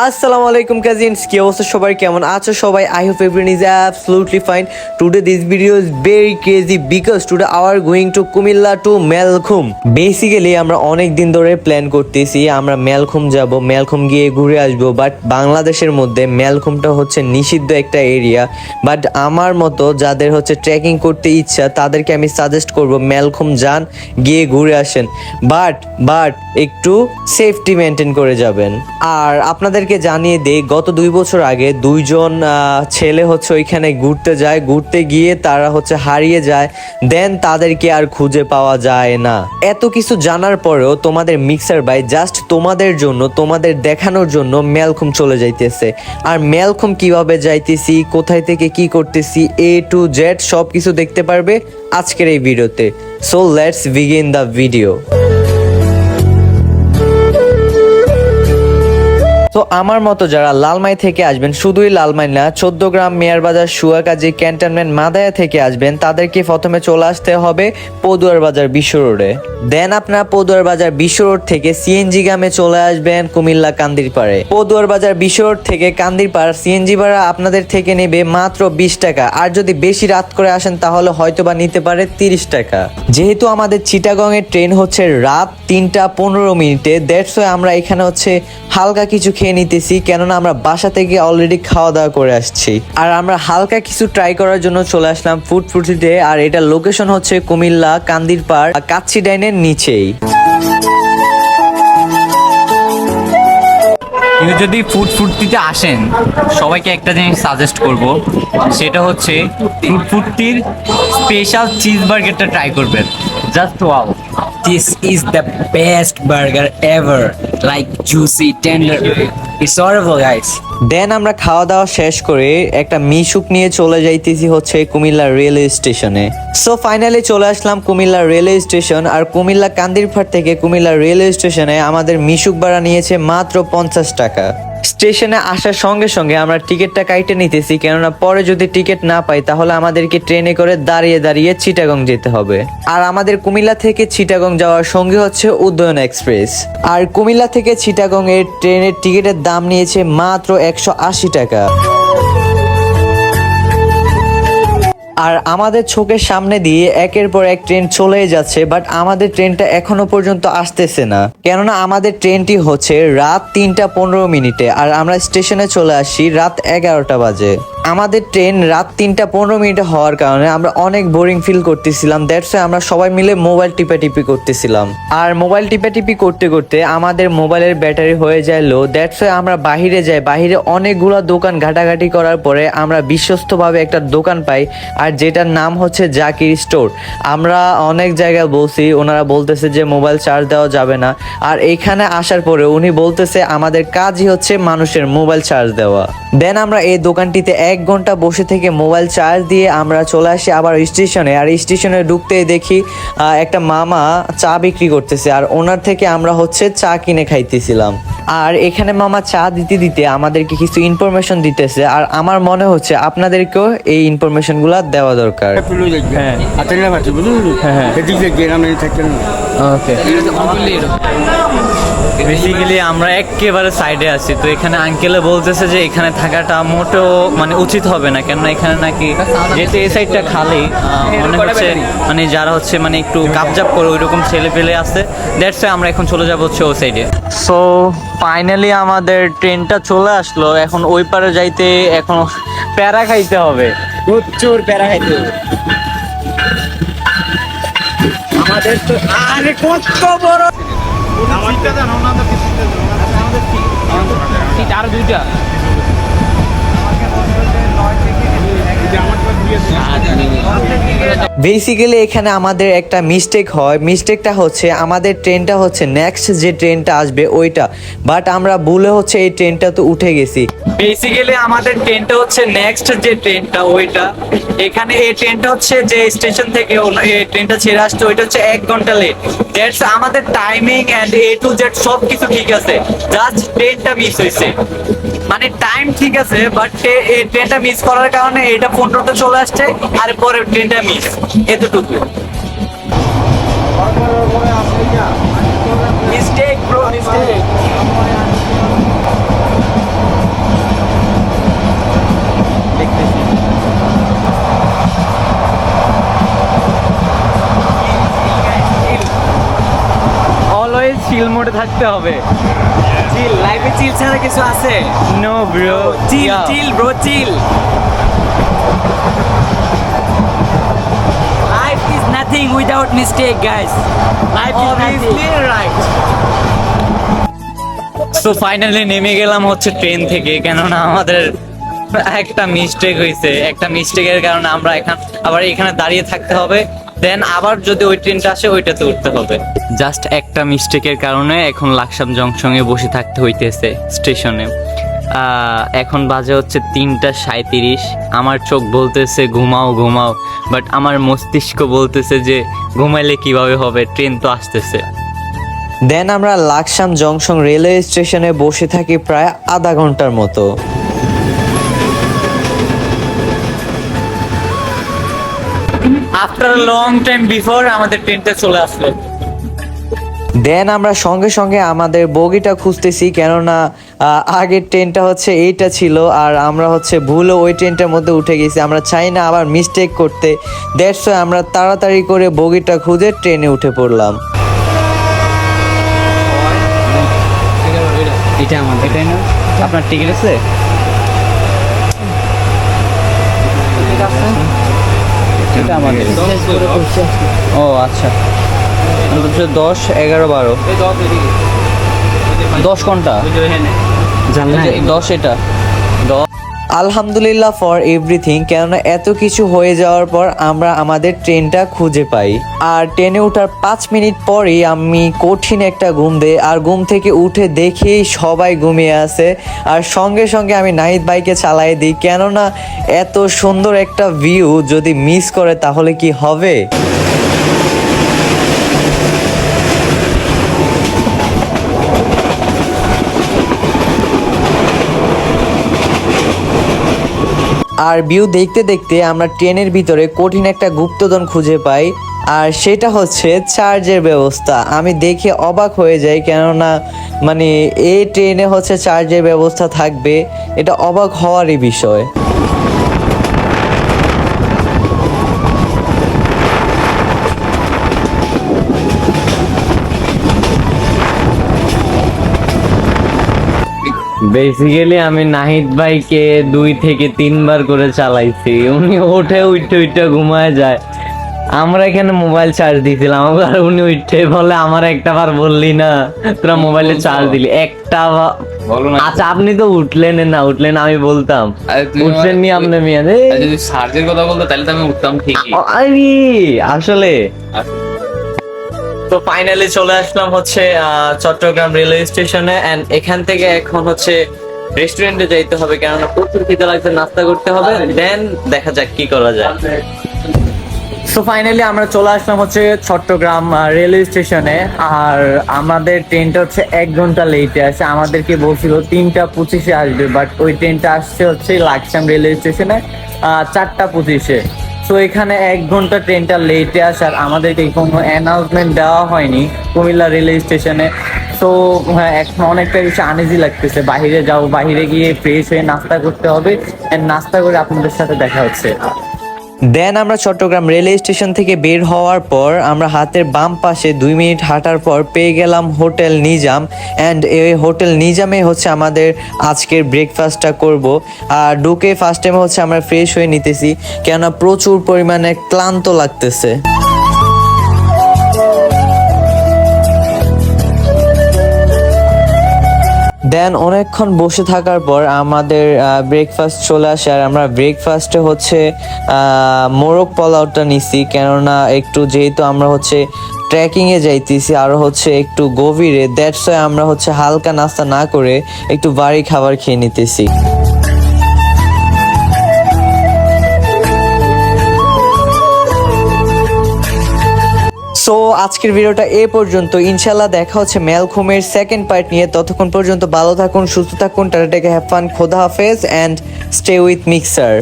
আসসালামু আলাইকুম কাজিনস, কি অবস্থা সবাই? কেমন আছো সবাই? I hope everyone is absolutely fine today this video is very crazy because today our going to Comilla to Melkhum basically আমরা অনেক দিন ধরে প্ল্যান করতেছি, আমরা মেলখুম যাব মেলখুম গিয়ে ঘুরে আসব বাট বাংলাদেশের মধ্যে মেলখুমটা হচ্ছে নিষিদ্ধ একটা এরিয়া বাট আমার মতো যাদের হচ্ছে ট্রেকিং করতে ইচ্ছা, তাদেরকে আমি সাজেস্ট করব মেলখুম যান, গিয়ে ঘুরে আসেন। বাট বাট একটু সেফটি মেনটেন করে যাবেন। আর আপনাদেরকে জানিয়ে দেই, গত দুই বছর আগে দুইজন ছেলে হচ্ছে ওইখানে ঘুরতে যায়। ঘুরতে গিয়ে তারা হচ্ছে হারিয়ে যায়। দেন তাদেরকে আর খুঁজে পাওয়া যায় না। এত কিছু জানার পরেও তোমাদের মিক্সার বাই জাস্ট তোমাদের জন্য, তোমাদের দেখানোর জন্য মেলখুম চলে যাইতেছে। আর মেলখুম কীভাবে যাইতেছি, কোথায় থেকে কি করতেছি এ টু জেড সব কিছু দেখতে পারবে আজকের এই ভিডিওতে। So let's begin the video তো আমার মতো যারা লালমাই থেকে আসবেন, শুধুই লালমাই না চোদ্দ গ্রাম মেয়ার বাজার, সুয়াকাজি ক্যান্টনমেন্ট মাদায়া থেকে আসবেন, তাদেরকে প্রথমে চলে আসতে হবে পদুয়ার বাজার বিশ্ব রোডে। দেন আপনার পদুয়ার বাজার বিশ্ব রোড থেকে সিএনজি গ্রামে চলে আসবেন কুমিল্লা কান্দির পাড়ে। পদুয়ার বাজার বিশ্ব রোড থেকে কান্দির পাড় সিএনজি ভাড়া আপনাদের থেকে নেবে মাত্র বিশ টাকা। আর যদি বেশি রাত করে আসেন, তাহলে হয়তো বা নিতে পারে তিরিশ টাকা। যেহেতু আমাদের চিটাগং এর ট্রেন হচ্ছে রাত তিনটা পনেরো মিনিটে দেড়শো আমরা এখানে হচ্ছে হালকা কিছু খেয়ে নিতেছি, কেননা আমরা বাসা থেকে অলরেডি খাওয়া দাওয়া করে আসছি। আর আমরা হালকা কিছু ট্রাই করার জন্য চলে আসলাম ফুড ফুটিতে আর এটা লোকেশন হচ্ছে কুমিল্লা, কান্দির পাড়, আর কাচ্ছি ডাইনের নিচেই। কিন্তু যদি ফুড ফুর্তিতে আসেন, সবাইকে একটা জিনিস সাজেস্ট করব। সেটা হচ্ছে ফুড ফুর্তির স্পেশাল চিজ বার্গারটা ট্রাই করবেন। Just wow This is the best burger ever. Like juicy, tender. It's horrible, guys. Then আমরা খাওয়া দাওয়া শেষ করে একটা মিশুক নিয়ে চলে যাইতেছি হচ্ছে কুমিল্লা রেলওয়ে স্টেশনে সো ফাইনালি চলে আসলাম কুমিল্লা রেলওয়ে স্টেশন আর কুমিল্লা কান্দিরফাট থেকে কুমিল্লা রেলওয়ে স্টেশনে আমাদের মিশুক ভাড়া নিয়েছে মাত্র পঞ্চাশ টাকা স্টেশনে আসার সঙ্গে সঙ্গে আমরা টিকিটটা কাইটে নিতেছি, কেননা পরে যদি টিকিট না পাই, তাহলে আমাদেরকে ট্রেনে করে দাঁড়িয়ে দাঁড়িয়ে চিটাগং যেতে হবে। আর আমাদের কুমিল্লা থেকে চিটাগং যাওয়ার সঙ্গে হচ্ছে উদয়ন এক্সপ্রেস। আর কুমিল্লা থেকে চিটাগং এর ট্রেনের টিকিটের দাম নিয়েছে মাত্র একশো আশি টাকা। আর আমাদের চোখের সামনে দিয়ে একের পর এক ট্রেন চলেই যাচ্ছে বাট আমাদের ট্রেনটা এখনও পর্যন্ত আসতেছে না। কেননা আমাদের ট্রেনটি হচ্ছে রাত তিনটা পনেরো মিনিটে, আর আমরা স্টেশনে চলে আসি রাত এগারোটা বাজে। আমাদের ট্রেন রাত তিনটা পনেরো মিনিটে হওয়ার কারণে আমরা অনেক বোরিং ফিল করতেছিলাম দ্যাটস আমরা সবাই মিলে মোবাইল টিপাটিপি করতেছিলাম। আর মোবাইল টিপাটিপি করতে করতে আমাদের মোবাইলের ব্যাটারি হয়ে যায় লো দ্যাটস আমরা বাহিরে যাই। বাহিরে অনেকগুলো দোকান ঘাটাঘাটি করার পরে আমরা বিশ্বস্তভাবে একটা দোকান পাই, আর যেটার নাম হচ্ছে জাকির স্টোর। আমরা অনেক জায়গায় বলছি, ওনারা বলতেছে যে মোবাইল চার্জ দেওয়া যাবে না। আর এখানে আসার পরে উনি বলতেছে, আমাদের কাজই হচ্ছে মানুষের মোবাইল চার্জ দেওয়া। দেন আমরা এই দোকানটিতে এক ঘণ্টা বসে থেকে মোবাইল চার্জ দিয়ে আমরা চলে আসি আবার স্টেশনে। আর স্টেশনে ঢুকতে দেখি একটা মামা চা বিক্রি করতেছে আর ওনার থেকে আমরা হচ্ছে চা কিনে খাইতেছিলাম। আর এখানে মামা চা দিতে দিতে আমাদেরকে কিছু ইনফরমেশন দিতেছে। আর আমার মনে হচ্ছে আপনাদেরকেও এই ইনফরমেশনগুলো দেওয়া দরকার। হ্যাঁ। না পাচ্ছি বুঝলি? হ্যাঁ। ওকে। বেসিক্যালি আমরা একেবারে সাইডে আছি। তো এখানে আঙ্কেলে বলতেছে যে এখানে থাকাটা মোটেও মানে উচিত হবে না। কেননা এখানে নাকি যেহেতু এই সাইডটা খালি মনে হচ্ছে মানে যারা হচ্ছে মানে একটু কাপজাপ করে ওইরকম ছেলে পেলে আছে দ্যাটস আমরা এখন চলে যাব হচ্ছে ওই সাইডে সো ফাইনালি আমাদের ট্রেনটা চলে আসলো। এখন ওই পারে যাইতে এখন প্যারা খাইতে হবে। প্রচুর প্যারা খাইতে আমাদের তো আরে কত বড় আর দুইটা বেসিক্যালি এখানে আমাদের একটা মিস্টেক হয়। মিস্টেকটা হচ্ছে, আমাদের ট্রেনটা হচ্ছে নেক্সট যে ট্রেনটা আসবে, ওইটা। বাট আমরা ভুলে হচ্ছে এই ট্রেনটা তো উঠে গেছি। বেসিক্যালি আমাদের ট্রেনটা হচ্ছে নেক্সট যে ট্রেনটা ওইটা। এখানে এই ট্রেনটা হচ্ছে যে স্টেশন থেকে এই ট্রেনটা ছেড়ে আসছে, ওইটা হচ্ছে এক ঘণ্টা লেট দ্যাটস আমাদের timing and A to Z সব কিছু ঠিক আছে। জাস্ট ট্রেনটা মিস হয়েছে। মানে টাইম ঠিক আছে বাট ট্রেনটা মিস করার কারণে এটা পনেরোটা চলে আসছে, আর পরে ট্রেনটা মিস এতটুকু। মিস্টেক ব্রো মিস্টেক চিল মোডে থাকতে হবে। চিল লাইফে চিল ছাড়া কিছু আছে? No bro chill chill bro chill life is nothing without mistake guys life is Obviously right. So finally নেমে গেলাম হচ্ছে ট্রেন থেকে কেননা আমাদের একটা মিস্টেক হয়েছে একটা মিস্টেকের কারণে আমরা এখান আবার এখানে দাঁড়িয়ে থাকতে হবে। দেন আবার যদি ওই ট্রেনটা আসে, ওইটাতে উঠতে হবে। জাস্ট একটা মিস্টেকের কারণে এখন লাকসাম জংশনে বসে থাকতে হইতেছে স্টেশনে এখন বাজে হচ্ছে তিনটা সাঁত্রিশ আমার চোখ বলতেছে, ঘুমাও ঘুমাও। বাট আমার মস্তিষ্ক বলতেছে যে, ঘুমাইলে কীভাবে হবে? ট্রেন তো আসতেছে। দেন আমরা লাকসাম জংশন রেলওয়ে স্টেশনে বসে থাকি প্রায় আধা ঘণ্টার মতো। আফটার লং টাইম বিফোর আমাদের ট্রেনটা চলে আসলো। দেন আমরা সঙ্গে সঙ্গে আমাদের বগিটা খুঁজতেছি কেননা আহ, আগের ট্রেনটা হচ্ছে এইটা ছিল আর আমরা হচ্ছে ভুলও ওই ট্রেনটার মধ্যে উঠে গেছি। আমরা চাই না আবার মিস্টেক করতে। দ্যাটস আমরা তাড়াতাড়ি করে বগিটা খুঁজে ট্রেনে উঠে পড়লাম। এটা আমাদের। এটাই না? আপনার টিকিট আছে? এটা আমাদের। ও আচ্ছা। দশ এগারো বারো। দশ ঘণ্টা? দশ এটা। দশ আলহামদুলিল্লাহ ফর এভরিথিং কেননা এত কিছু হয়ে যাওয়ার পর আমরা আমাদের ট্রেনটা খুঁজে পাই। আর ট্রেনে ওঠার পাঁচ মিনিট পরেই আমি কঠিন একটা ঘুম দেই, আর ঘুম থেকে উঠে দেখেই সবাই ঘুমিয়ে আছে। আর সঙ্গে সঙ্গে আমি নাহিদ বাইকে চালাই দিই, কেননা এত সুন্দর একটা ভিউ যদি মিস করে তাহলে কি হবে? আর ভিউ দেখতে দেখতে আমরা ট্রেনের ভিতরে কঠিন একটা গুপ্তধন খুঁজে পাই, আর সেটা হচ্ছে চার্জের ব্যবস্থা। আমি দেখে অবাক হয়ে যাই, কেননা মানে এই ট্রেনে হচ্ছে চার্জের ব্যবস্থা থাকবে, এটা অবাক হওয়ারই বিষয়। বেসিক্যালি আমি নাহিদ ভাইকে দুই থেকে তিনবার করে চালাইছি। উনি ওঠে উঠে উঠে ঘুমায় যায়। আমরা এখানে মোবাইল চার্জ দিয়েছিলাম। আর উনি উঠে বলে আমার একটা বার বললি না তোরা মোবাইলে চার্জ দিলি। একটা আচ্ছা আপনি তো উঠলেন না উঠলেন আমি বলতাম। উঠলেন নি আপনি মিয়া? যদি সার্জের কথা বলতো তাহলে তো আমি উঠতাম ঠিকই। আসলে। আচ্ছা। তো ফাইনালি চলে আসলাম হচ্ছে চট্টগ্রাম রেলওয়ে স্টেশনে এন্ড এখান থেকে এখন হচ্ছে রেস্টুরেন্টে যাইতে হবে, কেননা প্রচুর খিদে লাগছে, নাস্তা করতে হবে দেন দেখা যাক কি করা যায়। সো ফাইনালি আমরা চলে আসলাম হচ্ছে চট্টগ্রাম রেলওয়ে স্টেশনে আর আমাদের ট্রেনটা হচ্ছে এক ঘণ্টা লেটে আসে। আমাদেরকে বলছিল তিনটা পঁচিশে আসবে বাট ওই ট্রেনটা আসছে হচ্ছে লাকসাম রেলওয়ে স্টেশনে চারটা পঁচিশে। তো এখানে এক ঘণ্টা ট্রেনটা লেটে আসার আমাদেরকে কোনো অ্যানাউন্সমেন্ট দেওয়া হয়নি কুমিল্লা রেলওয়ে স্টেশনে তো হ্যাঁ এখন অনেকটা বেশি আনেজি লাগতেছে। বাহিরে যাও, বাহিরে গিয়ে ফ্রেশ হয়ে নাস্তা করতে হবে। নাস্তা করে আপনাদের সাথে দেখা হচ্ছে। দেন আমরা চট্টগ্রাম রেলওয়ে স্টেশন থেকে বের হওয়ার পর আমরা হাতের বাম পাশে দুই মিনিট হাঁটার পর পেয়ে গেলাম হোটেল নিজাম অ্যান্ড এই হোটেল নিজামে হচ্ছে আমাদের আজকের ব্রেকফাস্টটা করব। আর ঢুকে ফার্স্ট টাইমে হচ্ছে আমরা ফ্রেশ হয়ে নিতেছি কেননা প্রচুর পরিমাণে ক্লান্ত লাগতেছে। দেন অনেকক্ষণ বসে থাকার পর আমাদের ব্রেকফাস্ট চলে আসে আর আমরা ব্রেকফাস্টে হচ্ছে মোরগ পোলাওটা নিছি। কেননা একটু যেহেতু আমরা হচ্ছে ট্রেকিংয়ে যাইতেছি, আরও হচ্ছে একটু গভীরে দ্যাটস আমরা হচ্ছে হালকা নাস্তা না করে একটু বাড়ি খাবার খেয়ে নিতেছি। আজকের ভিডিওটা এ পর্যন্ত। ইনশাল্লাহ দেখা হচ্ছে মেলখুমের সেকেন্ড পার্ট নিয়ে। ততক্ষণ পর্যন্ত ভালো থাকুন, সুস্থ থাকুন, টাটা, টেকে হ্যাভ ফান খোদা হাফেজ অ্যান্ড স্টে উইথ মিক্সার